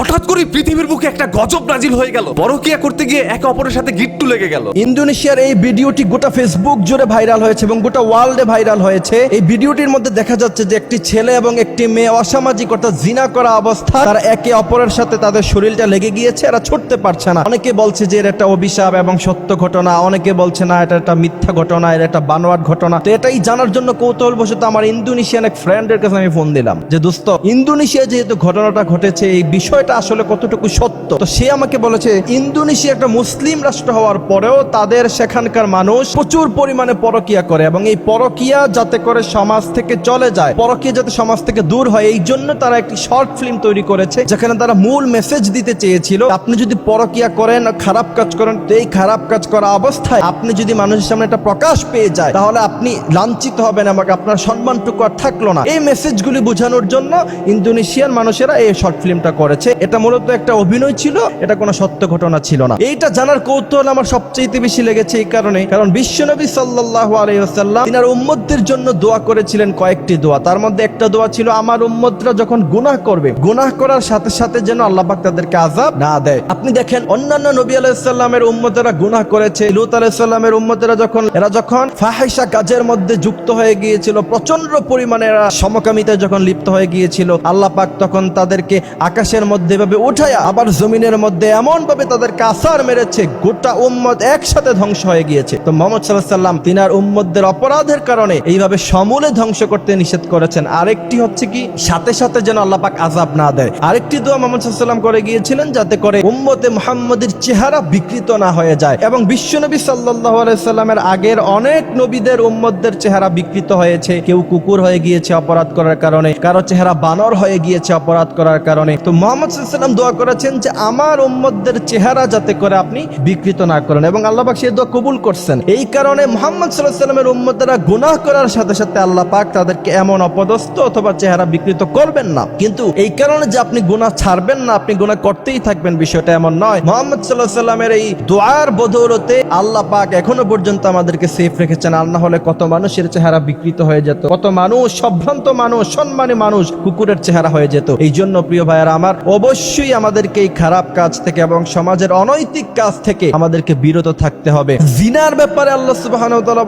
হঠাৎ করে পৃথিবীর বুকে একটা গজব নাজিল হয়ে গেল। পরকিয়া করতে গিয়ে একে অপরের সাথে গিট্টু লেগে গেল। ইন্দোনেশিয়ার এই ভিডিওটি গোটা ফেসবুক জুড়ে ভাইরাল হয়েছে এবং গোটা ওয়ার্ল্ডে ভাইরাল হয়েছে। এই ভিডিওটির মধ্যে দেখা যাচ্ছে যে একটি ছেলে এবং একটি মেয়ে অসামাজিক অর্থাৎ জিনা করা অবস্থা তারা একে অপরের সাথে তাদের শরীরটা লেগে গিয়েছে, এরা ছুটতে পারছে না। অনেকে বলছে যে একটা অভিশাপ এবং সত্য ঘটনা, অনেকে বলছে না, এটা একটা মিথ্যা ঘটনা এর একটা বানোয়াট ঘটনা। তো এটাই জানার জন্য কৌতূহল বসত আমার ইন্দোনেশিয়ান এক ফ্রেন্ডের কাছে আমি ফোন দিলাম যে, দোস্ত ইন্দোনেশিয়া যেহেতু ঘটনাটা ঘটেছে, এই বিষয়টা আসলে কতটুকু সত্য? তো সে আমাকে বলেছে ইন্দোনেশিয়া একটা মুসলিম রাষ্ট্র হওয়ার পরেও তাদের সেখানকার মানুষ প্রচুর পরিমাণে পরকিয়া করে এবং এই পরকিয়া যাতে করে সমাজ থেকে চলে যায়, পরকিয়া যাতে সমাজ থেকে দূর হয়, এই জন্য তারা একটি শর্ট ফিল্ম তৈরি করেছে, যেখানে তারা মূল মেসেজ দিতে চেয়েছিল, আপনি যদি পরকিয়া করেন, খারাপ কাজ করেন, তো এই খারাপ কাজ করা অবস্থায় আপনি যদি মানুষের সামনে একটা প্রকাশ পেয়ে যায়, তাহলে আপনি লাঞ্ছিত হবেন আমাকে আপনার সম্মানটুকু আর থাকল না। এই মেসেজগুলি বোঝানোর জন্য ইন্দোনেশিয়ান মানুষেরা এই শর্ট ফিল্মটা করেছে। এটা মূলত একটা অভিনয় ছিল, এটা কোনো সত্য ঘটনা ছিল না। এইটা জানার কৌতূহল আমার সবচেয়ে বেশি লেগেছে এই কারণে, কারণ বিশ্বনবী সাল্লাহ আলাইসাল্লাম তিনার জন্য দোয়া করেছিলেন কয়েকটি দোয়া। তার মধ্যে একটা দোয়া ছিল, আমার উম্মতরা যখন গুনাহ করবে, গুনাহ করার সাথে সাথে যেন আল্লাহ পাক তাদেরকে আজাব না দেয়। আপনি দেখেন, অন্যান্য নবী আলাইসাল্লামের উম্মতেরা গুনাহ করেছে, লুত আলাইসাল্লামের উম্মতেরা যখন, এরা যখন ফাহিসা কাজের মধ্যে যুক্ত হয়ে গিয়েছিল প্রচণ্ড পরিমাণে এরা সমকামিতায় যখন লিপ্ত হয়ে গিয়েছিল, আল্লাহ পাক তখন তাদেরকে আকাশের মধ্যে এভাবে উঠায়া আবার জমিনের মধ্যে এমন ভাবে তাদেরকে আসার মেরেছে, গোটা উম্মত একসাথে ধ্বংস হয়ে গিয়েছে। তো মোহাম্মদ সাল্লাহ সাল্লাম তিনার উম্মতদের অপরাধের কারণে এইভাবে সমূলে ধ্বংস করতে নিষেধ করেছেন। আরেকটি হচ্ছে কি, সাথে সাথে যেন আল্লাহ পাক আজাব না দেয়। আরেকটি দোয়া মোহাম্মদ সাল্লাম করে গিয়েছিলেন যাতে করে উম্মতে মুহাম্মদের চেহারা বিকৃত না হয়ে যায় এবং বিশ্বনবী সাল্লাহ সাল্লামের আগের অনেক নবীদের উম্মতদের চেহারা বিকৃত হয়েছে। কেউ কুকুর হয়ে গিয়েছে অপরাধ করার কারণে, কারও চেহারা বানর হয়ে গিয়েছে অপরাধ করার কারণে। তো মোহাম্মদ সাল্লাম দোয়া করেছেন যে আমার উম্মতদের চেহারা যাতে করে আপনি বিকৃত না করেন এবং আল্লাহ সেই দোয়া কবুল করছেন। এই কারণে মোহাম্মদ সাল্লাহ সাল্লামের উম্মতরা গুনাহ করার সাথে সাথে আল্লাহ পাক তাদেরকে এমন অপদস্থ অথবা চেহারা বিকৃত করবেন না। কিন্তু এই কারণে যে আপনি গুনাহ ছাড়বেন না, আপনি গুনাহ করতেই থাকবেন বিষয়টা এমন নয়। মোহাম্মদ সাল্লাহ সাল্লামের এই দোয়ার বদৌলতে আল্লাহ পাক এখনও পর্যন্ত আমাদেরকে সেফ রেখেছেন। আর না হলে কত মানুষের চেহারা বিকৃত হয়ে যেত, কত মানুষ, সম্ভ্রান্ত মানুষ, সম্মানী মানুষ কুকুরের চেহারা হয়ে যেত। এই জন্য প্রিয় ভাইয়ারা, আমার অবশ্যই আমাদেরকে এই খারাপ কাজ থেকে এবং সমাজের অনৈতিক কাজ থেকে আমাদেরকে বিরত থাকতে হবে। জিনার ব্যাপারে আল্লাহ সুবাহ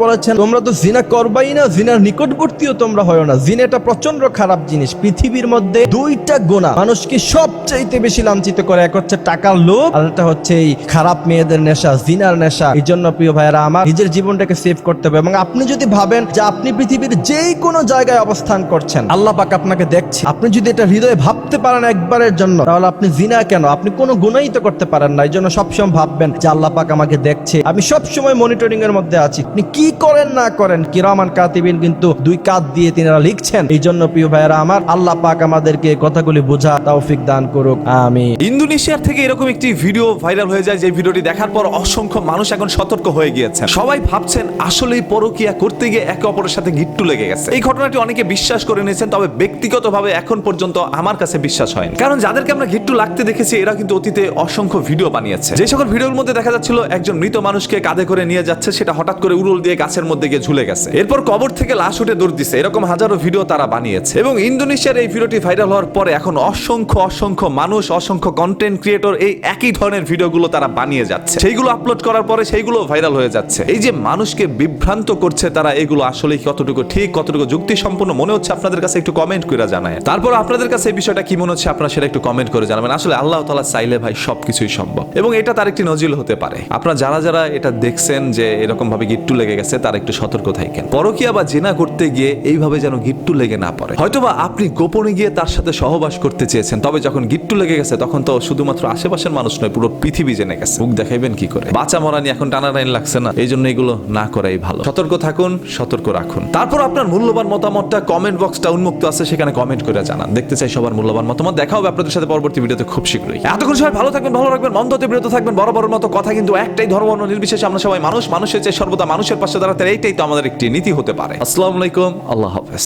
বলেছেন, তোমরা তো জিনা করবাই না, জিনার নিকটবর্তীও তোমরা হয় না। জিনা এটা প্রচণ্ড খারাপ জিনিস। পৃথিবীর মধ্যে দুইটা গোনা। মানুষকে সবচাইতে বেশি লাঞ্ছিত করে, এক হচ্ছে টাকার লোভ, আর একটা হচ্ছে এই খারাপ মেয়েদের নেশা, জিনার নেশা। এই জন্য প্রিয় ভাইয়েরা, আমার নিজের জীবনটাকে সেভ করতে হবে এবং আপনি যদি ভাবেন যে আপনি পৃথিবীর যেই কোনো জায়গায় অবস্থান করছেন, আল্লাহ পাক আপনাকে দেখছে। আপনি যদি এটা হৃদয়ে ভাবতে পারেন একবারের জন্য তাহলে আপনি জিনা কেন? আপনি কোনো গুণাই তো করতে পারেন না। এই জন্য সবসময় ভাববেন যে আল্লাহ পাক আমাকে দেখছে। আমি সবসময় মনিটরিং এর মধ্যে আছি। আপনি কি করেন না করেন, কিরামান কাতিবিন কিন্তু দুই কাত দিয়ে তিনারা লিখছেন এই জন্য প্রিয় ভাইয়েরা আমার আল্লাহ পাক আমাদেরকে কথাগুলি বোঝা তৌফিক দান করুক আমি ইন্দোনেশিয়ার থেকে এরকম একটি ভিডিও ভাইরাল হয়ে যায়, যে ভিডিওটি দেখার পর অসংখ্য মানুষ এখন সতর্ক হয়ে গিয়েছে সবাই ভাবছেন আসলেই পরকিয়া করতে গিয়ে একে অপরের সাথে গিট্টু লেগে গেছে। এই ঘটনাটি অনেকে বিশ্বাস করে নিয়েছেন, তবে ব্যক্তিগতভাবে এখন পর্যন্ত আমার কাছে বিশ্বাস হয়নি। কারণ যাদেরকে আমরা গিট্টু লাগতে দেখেছি, এরা কিন্তু অতীতে অসংখ্য ভিডিও বানিয়েছে। যে সকল ভিডিওর মধ্যে দেখা যাচ্ছিল, একজন মৃত মানুষকে কাঁধে করে নিয়ে যাচ্ছে, সেটা হঠাৎ করে উড়ুল দিয়ে গাছের মধ্যে গিয়ে ঝুলে গেছে। এরপর কবর থেকে লাশ উঠে দৌড় দিছে। এরকম হাজারো ভিডিও তারা বানিয়েছে। এবং ইন্দোনেশিয়ার এই ভিডিওটি ভাইরাল হওয়ার পরে এখন অসংখ্য অসংখ্য মানুষ, অসংখ্য কন্টেন্ট ক্রিয়েটর এই একই ধরনের ভিডিওগুলো তারা বানিয়ে যাচ্ছে। সেইগুলো আপলোড করার পরে সেইগুলো ভাইরাল হয়ে যাচ্ছে। এই যে মানুষকে বিভ্রান্ত করছে তারা, এগুলো আসলে কতটুকু ঠিক কতটুকু যুক্তি সম্পূর্ণ মনে হচ্ছে আপনাদের কাছে? একটু কমেন্ট করে জানায়। তারপর আপনাদের কাছে এই বিষয়টা কি মনে হচ্ছে আপনারা সেটা একটু কমেন্ট করে জানাবেন। আসলে আল্লাহ তালা চাইলে ভাই সবকিছুই সম্ভব। এবং এটা তার একটি নজিল হতে পারে। আপনারা যারা যারা এটা দেখছেন যে এরকম ভাবে গিট্টু লেগে গেছে তারা একটু সতর্ক থাকেন। পরকিয়া বা জেনা করতে গিয়ে এইভাবে যেন গিট্টু লেগে না পড়ে। হয়তোবা আপনি গোপনে গিয়ে তার সাথে সহবাস করতে চেয়েছেন, তবে যখন গিট্টু লেগে গেছে, তখন তো শুধুমাত্র আশেপাশের মানুষ নয়, পুরো পৃথিবী জেনে গেছে। মুখ দেখাইবেন কি করে? বাঁচা মরা নিয়ে এখন টানা টাইন লাগছে না এই জন্য এগুলো না করাই ভালো। সতর্ক থাকুন, সতর্ক রাখুন। তারপর আপনার মূল্যবান মতামতটা কমেন্ট বক্সটা উন্মুক্ত আছে, সেখানে কমেন্ট করে জানান। দেখতে চাই সবার মূল্যবান মতামত। দেখা হবে আপনাদের সাথে পরবর্তী ভিডিওতে খুব শীঘ্রই। এতক্ষণ সবাই ভালো থাকবেন, ভালো রাখবেন মন্দ হতে বিরত থাকবেন বড় বড় মতো কথা কিন্তু একটাই ধর্ম নির্বিশেষে আমরা সবাই মানুষ, মানুষের চেয়ে সর্বদা মানুষের পাশে দাঁড়াতে এইটাই তো আমাদের একটি নীতি হতে পারে। আসসালামু আলাইকুম আল্লাহ হাফেজ।